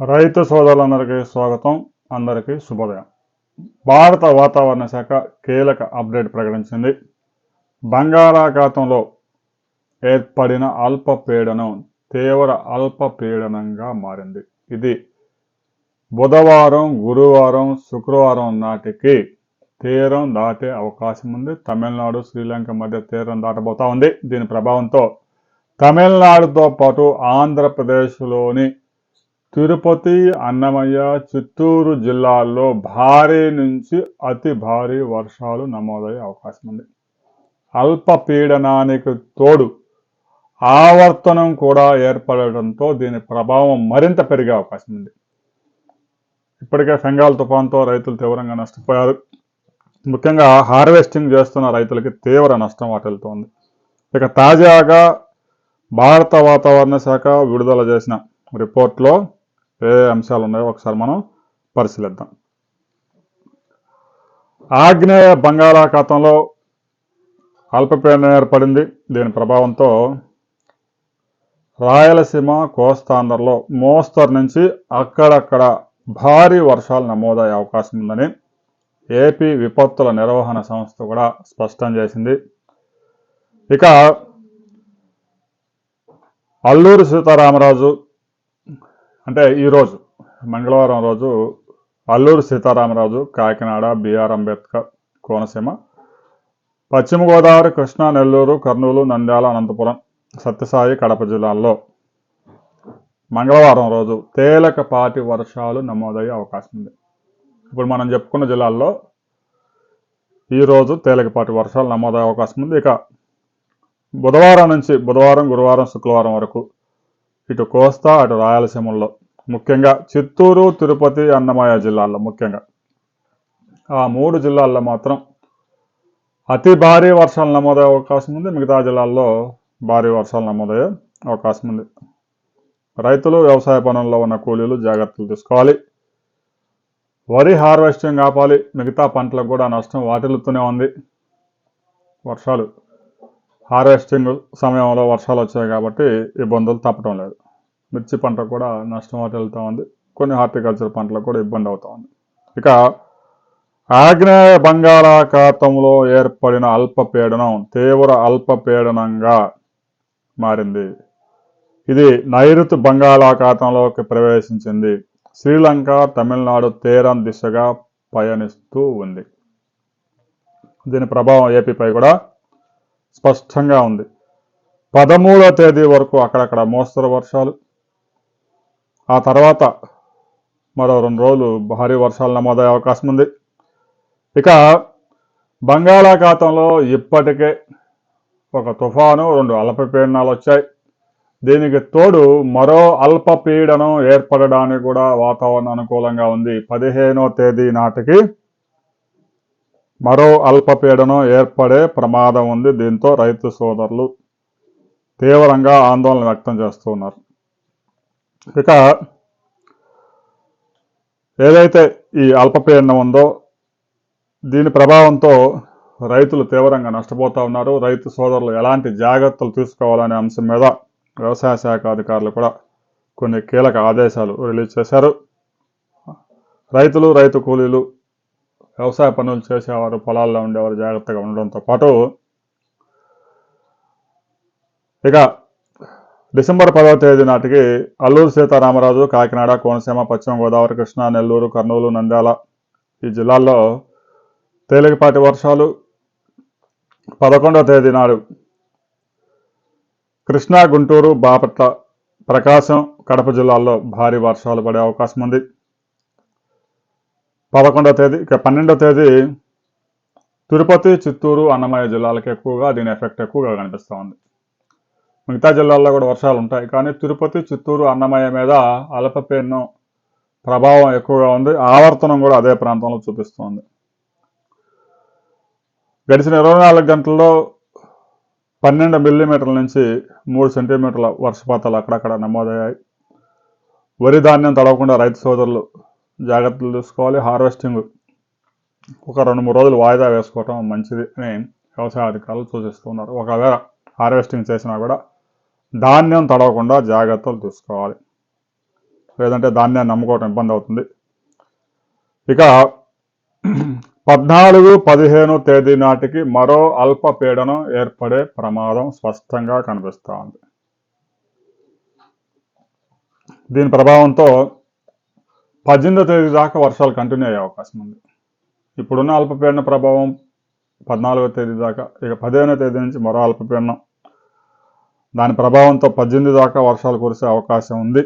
రైతు సోదరులందరికీ స్వాగతం. అందరికీ శుభోదయం. భారత వాతావరణ శాఖ కీలక అప్డేట్ ప్రకటించింది. బంగాళాఖాతంలో ఏర్పడిన అల్పపీడనం తీవ్ర అల్పపీడనంగా మారింది. ఇది బుధవారం గురువారం శుక్రవారం నాటికి తీరం దాటే అవకాశం ఉంది. తమిళనాడు శ్రీలంక మధ్య తీరం దాటబోతా ఉంది. దీని ప్రభావంతో తమిళనాడుతో పాటు ఆంధ్రప్రదేశ్లోని తిరుపతి అన్నమయ్య చిత్తూరు జిల్లాల్లో భారీ నుంచి అతి భారీ వర్షాలు నమోదయ్యే అవకాశం ఉంది. అల్పపీడనానికి తోడు ఆవర్తనం కూడా ఏర్పడటంతో దీని ప్రభావం మరింత పెరిగే అవకాశం ఉంది. ఇప్పటికే ఫెంగాల్ తుఫాన్తో రైతులు తీవ్రంగా నష్టపోయారు. ముఖ్యంగా హార్వెస్టింగ్ చేస్తున్న రైతులకి తీవ్ర నష్టం వాటిల్తోంది ఇక తాజాగా భారత వాతావరణ శాఖ విడుదల చేసిన రిపోర్ట్లో ఏ అంశాలు ఉన్నాయో ఒకసారి మనం పరిశీలిద్దాం. ఆగ్నేయ బంగాళాఖాతంలో అల్పపీడనం ఏర్పడింది. దీని ప్రభావంతో రాయలసీమ కోస్తాంధ్రలో మోస్తరు నుంచి అక్కడక్కడ భారీ వర్షాలు నమోదయ్యే అవకాశం ఉందని ఏపీ విపత్తుల నిర్వహణ సంస్థ కూడా స్పష్టం చేసింది. ఇక అల్లూరు సీతారామరాజు అంటే ఈరోజు మంగళవారం రోజు అల్లూరు సీతారామరాజు కాకినాడ బిఆర్ అంబేద్కర్ కోనసీమ పశ్చిమ గోదావరి కృష్ణా నెల్లూరు కర్నూలు నంద్యాల అనంతపురం సత్యసాయి కడప జిల్లాల్లో మంగళవారం రోజు తేలికపాటి వర్షాలు నమోదయ్యే అవకాశం ఉంది. ఇప్పుడు మనం చెప్పుకున్న జిల్లాల్లో ఈరోజు తేలికపాటి వర్షాలు నమోదయ్యే అవకాశం ఉంది. ఇక బుధవారం నుంచి బుధవారం గురువారం శుక్రవారం వరకు ఇటు కోస్తా అటు రాయలసీమల్లో. ముఖ్యంగా చిత్తూరు తిరుపతి అన్నమయ్య జిల్లాల్లో ముఖ్యంగా. ఆ మూడు జిల్లాల్లో మాత్రం అతి భారీ వర్షాలు నమోదయ్యే అవకాశం ఉంది. మిగతా జిల్లాల్లో భారీ వర్షాలు నమోదయ్యే అవకాశం ఉంది. రైతులు వ్యవసాయ పనుల్లో ఉన్న కూలీలు జాగ్రత్తలు తీసుకోవాలి. వరి హార్వెస్టింగ్ ఆపాలి. మిగతా పంటలకు కూడా నష్టం వాటిల్లుతూనే ఉంది. వర్షాలు హార్వెస్టింగ్ సమయంలో వర్షాలు వచ్చాయి కాబట్టి ఇబ్బందులు తప్పడం లేదు. మిర్చి పంట కూడా నష్టం వాటిల్లుతూ ఉంది. కొన్ని హార్టికల్చర్ పంటలకు కూడా ఇబ్బంది అవుతూ ఉంది. ఇక ఆగ్నేయ బంగాళాఖాతంలో ఏర్పడిన అల్పపీడనం తీవ్ర అల్పపీడనంగా మారింది. ఇది నైరుతి బంగాళాఖాతంలోకి ప్రవేశించింది. శ్రీలంక తమిళనాడు తీరం దిశగా పయనిస్తూ ఉంది. దీని ప్రభావం ఏపీపై కూడా స్పష్టంగా ఉంది. పదమూడో తేదీ వరకు అక్కడక్కడ మోస్తరు వర్షాలు. ఆ తర్వాత మరో రెండు రోజులు భారీ వర్షాలు నమోదయ్యే అవకాశం ఉంది. ఇక బంగాళాఖాతంలో ఇప్పటికే ఒక తుఫాను రెండు అల్పపీడనాలు వచ్చాయి. దీనికి తోడు మరో అల్పపీడనం ఏర్పడడానికి కూడా వాతావరణం అనుకూలంగా ఉంది. పదిహేనో తేదీ నాటికి మరో అల్పపీడనం ఏర్పడే ప్రమాదం ఉంది. దీంతో రైతు సోదరులు తీవ్రంగా ఆందోళన వ్యక్తం చేస్తూ ఉన్నారు ఇక ఏదైతే ఈ అల్పపీడనం ఉందో దీని ప్రభావంతో రైతులు తీవ్రంగా నష్టపోతూ ఉన్నారు. రైతు సోదరులు ఎలాంటి జాగ్రత్తలు తీసుకోవాలనే అంశం మీద వ్యవసాయ శాఖ అధికారులు కూడా కొన్ని కీలక ఆదేశాలు రిలీజ్ చేశారు. రైతులు రైతు కూలీలు వ్యవసాయ పనులు చేసేవారు పొలాల్లో ఉండేవారు జాగ్రత్తగా ఉండడంతో పాటు ఇక డిసెంబర్ పదవ తేదీ నాటికి అల్లూరు సీతారామరాజు కాకినాడ కోనసీమ పశ్చిమ గోదావరి కృష్ణా నెల్లూరు కర్నూలు నంద్యాల ఈ జిల్లాల్లో తేలికపాటి వర్షాలు పదకొండవ తేదీ నాడు కృష్ణా గుంటూరు బాపట్ల ప్రకాశం కడప జిల్లాల్లో భారీ వర్షాలు పడే అవకాశం ఉంది. పదకొండవ తేదీ ఇక పన్నెండవ తేదీ తిరుపతి చిత్తూరు అన్నమయ్య జిల్లాలకు ఎక్కువగా దీని ఎఫెక్ట్ ఎక్కువగా కనిపిస్తూ ఉంది. మిగతా జిల్లాల్లో కూడా వర్షాలు ఉంటాయి కానీ తిరుపతి చిత్తూరు అన్నమయ్య మీద అల్పపీడనం ప్రభావం ఎక్కువగా ఉంది. ఆవర్తనం కూడా అదే ప్రాంతంలో చూపిస్తోంది గడిచిన ఇరవై నాలుగు గంటల్లో పన్నెండు మిల్లీమీటర్ల నుంచి మూడు సెంటీమీటర్ల వర్షపాతాలు అక్కడక్కడ నమోదయ్యాయి. వరి ధాన్యం తడవకుండా రైతు సోదరులు జాగ్రత్తలు తీసుకోవాలి. హార్వెస్టింగ్ ఒక రెండు మూడు రోజులు వాయిదా వేసుకోవటం మంచిది అని వ్యవసాయ అధికారులు సూచిస్తున్నారు ఒకవేళ హార్వెస్టింగ్ చేసినా కూడా ధాన్యం తడవకుండా జాగ్రత్తలు తీసుకోవాలి. లేదంటే ధాన్యాన్ని నమ్ముకోవటం ఇబ్బంది అవుతుంది. ఇక పద్నాలుగు పదిహేను తేదీ నాటికి మరో అల్పపీడనం ఏర్పడే ప్రమాదం స్పష్టంగా కనిపిస్తోంది దీని ప్రభావంతో పద్దెనిమిదో తేదీ దాకా వర్షాలు కంటిన్యూ అయ్యే అవకాశం ఉంది. ఇప్పుడున్న అల్పపీడన ప్రభావం పద్నాలుగో తేదీ దాకా ఇక పదిహేనో తేదీ నుంచి మరో అల్పపీడనం. దాని ప్రభావంతో పద్దెనిమిది దాకా వర్షాలు కురిసే అవకాశం ఉంది.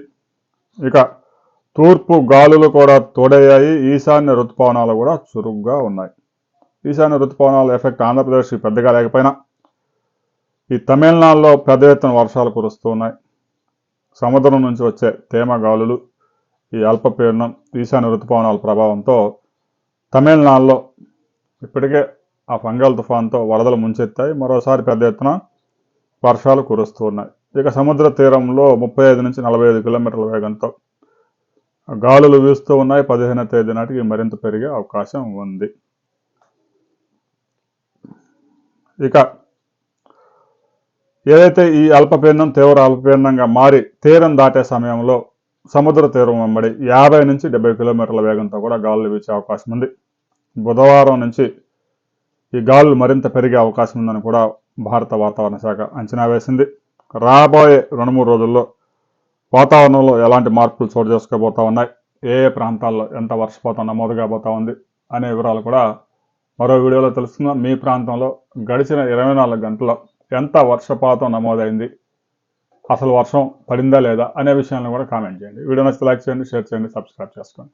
ఇక తూర్పు గాలులు కూడా తోడయ్యాయి. ఈశాన్య ఋతుపవనాలు కూడా చురుగ్గా ఉన్నాయి. ఈశాన్య ఋతుపవనాల ఎఫెక్ట్ ఆంధ్రప్రదేశ్కి పెద్దగా లేకపోయినా ఈ తమిళనాడులో పెద్ద ఎత్తున వర్షాలు కురుస్తున్నాయి సముద్రం నుంచి వచ్చే తేమ గాలులు ఈ అల్పపీడనం ఈశాన్య ఋతుపవనాల ప్రభావంతో తమిళనాడులో ఇప్పటికే ఆ ఫంగల్ తుఫాన్తో వరదలు ముంచెత్తాయి. మరోసారి పెద్ద ఎత్తున వర్షాలు కురుస్తూ ఉన్నాయి. ఇక సముద్ర తీరంలో ముప్పై ఐదు నుంచి నలభై ఐదు కిలోమీటర్ల వేగంతో గాలులు వీస్తూ ఉన్నాయి. పదిహేనో తేదీ నాటికి మరింత పెరిగే అవకాశం ఉంది. ఇక ఏదైతే ఈ అల్పపీడనం తీవ్ర అల్పపీడనంగా మారి తీరం దాటే సమయంలో సముద్ర తీరం వెంబడి యాభై నుంచి డెబ్బై కిలోమీటర్ల వేగంతో కూడా గాలులు వీచే అవకాశం ఉంది. బుధవారం నుంచి ఈ గాలులు మరింత పెరిగే అవకాశం ఉందని కూడా భారత వాతావరణ శాఖ అంచనా వేసింది. రాబోయే రెండు మూడు రోజుల్లో వాతావరణంలో ఎలాంటి మార్పులు చోటు చేసుకోబోతా ఉన్నాయి? ఏ ఏ ప్రాంతాల్లో ఎంత వర్షపాతం నమోదు పోతా ఉంది? అనే వివరాలు కూడా మరో వీడియోలో తెలుసుకుందాం. మీ ప్రాంతంలో గడిచిన ఇరవై నాలుగు గంటల్లో ఎంత వర్షపాతం నమోదైంది? అసలు వర్షం పడిందా లేదా అనే విషయాలను కూడా కామెంట్ చేయండి. వీడియో నచ్చితే లైక్ చేయండి షేర్ చేయండి సబ్స్క్రైబ్ చేసుకోండి.